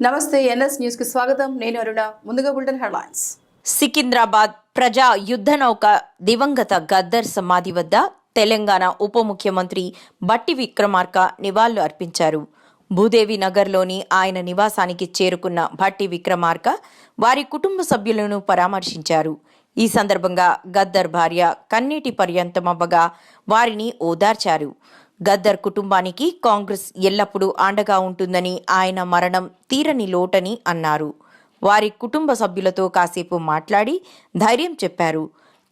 నమస్తే ఎన్ఎస్ న్యూస్కి స్వాగతం. నేను అరుణ. ముందుగా బులెటిన్ హెడ్లైన్స్. సికింద్రాబాద్ ప్రజా యుద్ధ నౌక దివంగత గద్దర్ సమాధి వద్ద తెలంగాణ ఉప ముఖ్యమంత్రి బట్టి విక్రమార్క నివాళులు అర్పించారు. భూదేవి నగర్లోని ఆయన నివాసానికి చేరుకున్న భట్టి విక్రమార్క వారి కుటుంబ సభ్యులను పరామర్శించారు. ఈ సందర్భంగా గద్దర్ భార్య కన్నీటి పర్యంతమవ్వగా వారిని ఓదార్చారు. గద్దర్ కుటుంబానికి కాంగ్రెస్ ఎల్లప్పుడూ అండగా ఉంటుందని ఆయన మరణం తీరని లోటని అన్నారు. వారి కుటుంబ సభ్యులతో కాసేపు మాట్లాడి ధైర్యం చెప్పారు.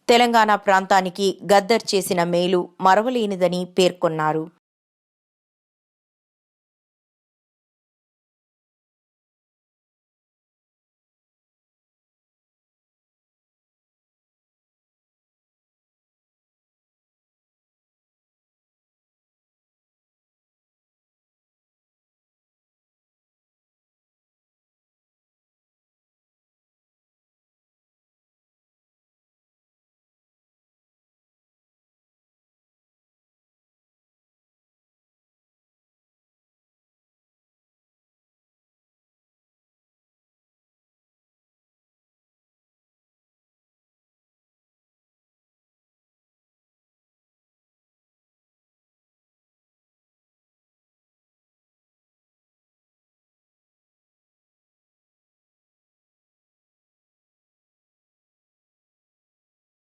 తెలంగాణ ప్రాంతానికి గద్దర్ చేసిన మేలు మరవలేనిదని పేర్కొన్నారు.